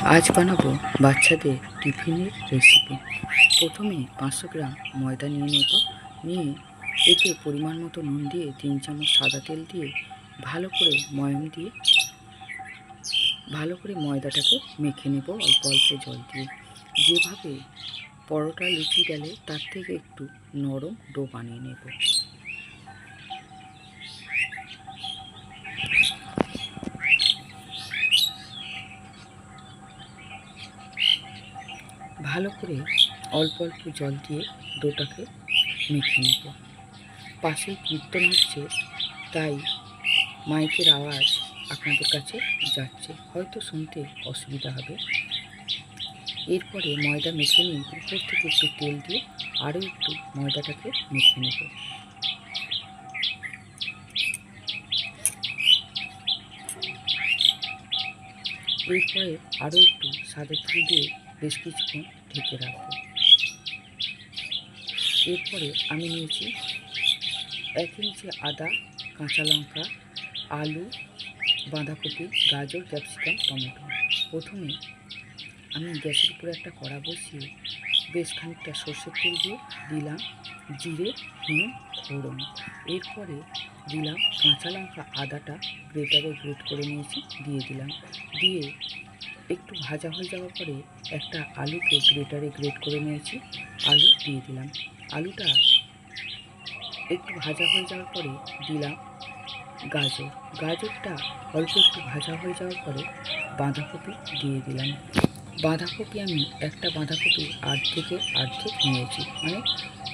আজ বানাবো বাচ্চাদের টিফিনের রেসিপি প্রথমে পাঁচশো গ্রাম ময়দা নিয়ে নেব। নিয়ে এতে পরিমাণ মতো নুন দিয়ে তিন চামচ সাদা তেল দিয়ে ভালো করে ময়ম দিয়ে ভালো করে ময়দাটাকে মেখে নেব অল্প অল্প জল দিয়ে। যেভাবে পরোটা লুচি গেলে তার থেকে একটু নরম ডো বানিয়ে নেব। ভালো করে অল্প অল্প জল দিয়ে ডোটাকে মেখে নেব। পাশে কীর্তন হচ্ছে, তাই মাইকের আওয়াজ আপনাদের কাছে যাচ্ছে। হয়তো শুনতে অসুবিধা হবে। এরপরে ময়দা মেখে নিয়ে উপর থেকে একটু তেল দিয়ে আরও একটু ময়দাটাকে মেখে নেব। এরপরে আরও একটু সাদা তেল দিয়ে বেশ কিছুক্ষণ ঢেকে রাখব। এরপরে আমি নিয়েছি এক ইঞ্চি আদা, কাঁচা লঙ্কা, আলু, বাঁধাকপি, গাজর, ক্যাপসিকাম, টমেটো। প্রথমে আমি গ্যাসের উপরে একটা কড়া বসিয়ে বেশ খানিকটা সর্ষের তেল দিয়ে দিলাম জিরে হিং ফোড়ন। এরপরে দিলাম কাঁচা লঙ্কা আদাটা, গ্রেটারে গ্রেট করে নিয়েছি, দিয়ে দিলাম। দিয়ে একটু ভাজা হয়ে যাওয়ার পরে একটা আলুকে গ্রেটারে গ্রেট করে নিয়েছি। আলু দিয়ে দিলাম। আলুটা একটু ভাজা হয়ে যাওয়ার পরে দিলাম গাজর। গাজরটা অল্প একটু ভাজা হয়ে যাওয়ার পরে বাঁধাকপি দিয়ে দিলাম। বাঁধাকপি আমি একটা বাঁধাকপি আট থেকে অর্ধেক নিয়েছি। মানে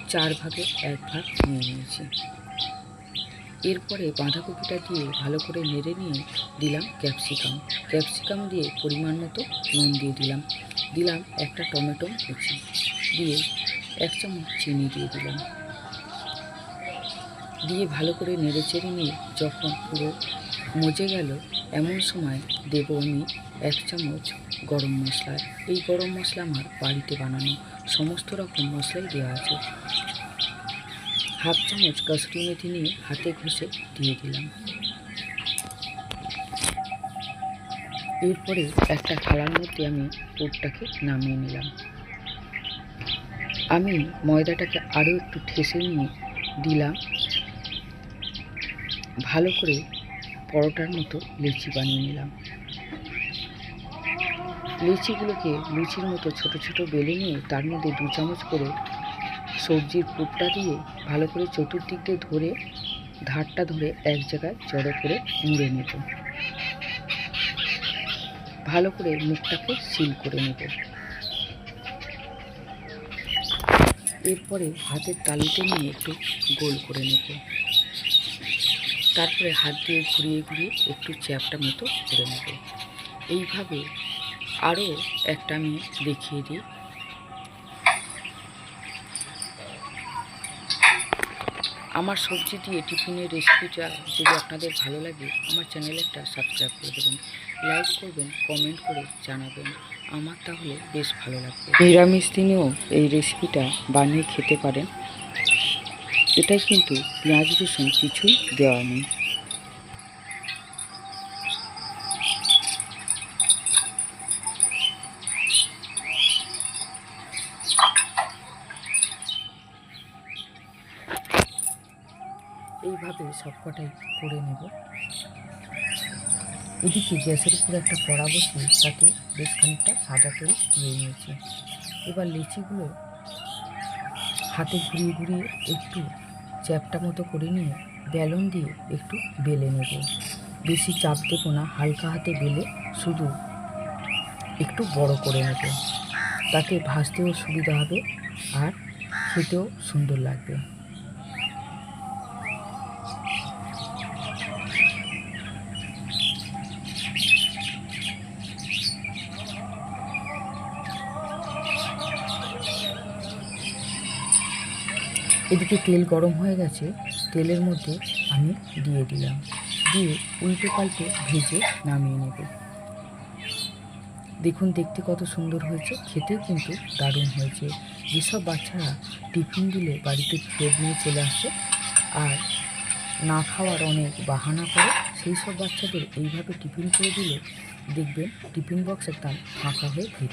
চার ভাগে এক ভাগ নিয়ে নিয়েছি। এরপরে বাঁধাকপিটা দিয়ে ভালো করে নেড়ে নিয়ে দিলাম ক্যাপসিকাম। ক্যাপসিকাম দিয়ে পরিমাণ মতো নুন দিয়ে দিলাম। দিলাম একটা টমেটো কুচি দিয়ে এক চামচ চিনি দিয়ে দিলাম। দিয়ে ভালো করে নেড়ে চেড়ে নিয়ে যখন পুরো মজে গেল, এমন সময় দেব আমি এক চামচ গরম মশলা। এই গরম মশলা আমার বাড়িতে বানানো সমস্ত রকম মশলাই দেওয়া আছে। হাফ চামচ কসুরি মেথি নিয়ে হাতে ঘষে দিয়ে দিলাম। এরপরে একটা থালার মধ্যে আমি পুরটাকে নামিয়ে নিলাম। আমি ময়দাটাকে আরও একটু ঠেসে নিয়ে দিলাম। ভালো করে পরোটার মতো লিচি বানিয়ে নিলাম। লিচিগুলোকে লুচির মতো ছোট ছোট বেলে নিয়ে তার মধ্যে দু চামচ করে সবজির পুরটা দিয়ে ভালো করে চতুর্দিক দিয়ে ধরে, ধারটা ধরে এক জায়গায় জড়ো করে মুড়ে নেব। ভালো করে মুখটাকে সিল করে নেব। এরপরে হাতের তালুতে নিয়ে একটু গোল করে নেব। তারপরে হাত দিয়ে ঘুরিয়ে ঘুরিয়ে একটু চ্যাপটা মতো করে নেব। এইভাবে আরও একটা আমি দেখিয়ে দিই। আমার সবজি দিয়ে টিফিনের রেসিপিটা যদি আপনাদের ভালো লাগে, আমার চ্যানেলে একটা সাবস্ক্রাইব করে দেবেন লাইক করবেন কমেন্ট করে জানাবেন। আমার তাহলে বেশ ভালো লাগবে। নিরামিষ দিনেও এই রেসিপিটা বানিয়ে খেতে পারেন। এটাই কিন্তু পেঁয়াজ রসুন কিছুই দেওয়া নেই। এইভাবে সবকটাই করে নেব। এদিকে গ্যাসের উপরে একটা কড়া বসিয়ে তাতে বেশ খানিকটা সাদা তেল দিয়ে নিয়েছি। এবার লিচিগুলো হাতে ঘুরিয়ে ঘুরিয়ে একটু চ্যাপটা মতো করে নিয়ে বেলন দিয়ে একটু বেলে নেব। বেশি চাপ দেবো না, হালকা হাতে বেলে শুধু একটু বড় করে নেব। তাতে ভাজতেও সুবিধা হবে আর খেতেও সুন্দর লাগবে। এদিকে তেল গরম হয়ে গেছে, তেলের মধ্যে আমি দিয়ে দিলাম। দিয়ে উল্টে পাল্টে ভেজে নামিয়ে নেব। দেখুন, দেখতে কত সুন্দর হয়েছে, খেতেও কিন্তু দারুণ হয়েছে। যেসব বাচ্চারা টিফিন দিলে বাড়িতে প্লেট নিয়ে চলে আসে আর না খাওয়ার অনেক বাহানা করে, সেই সব বাচ্চাদের এইভাবে টিফিন করে দিলে দেখবেন টিফিন বক্স একদম ফাঁকা হয়ে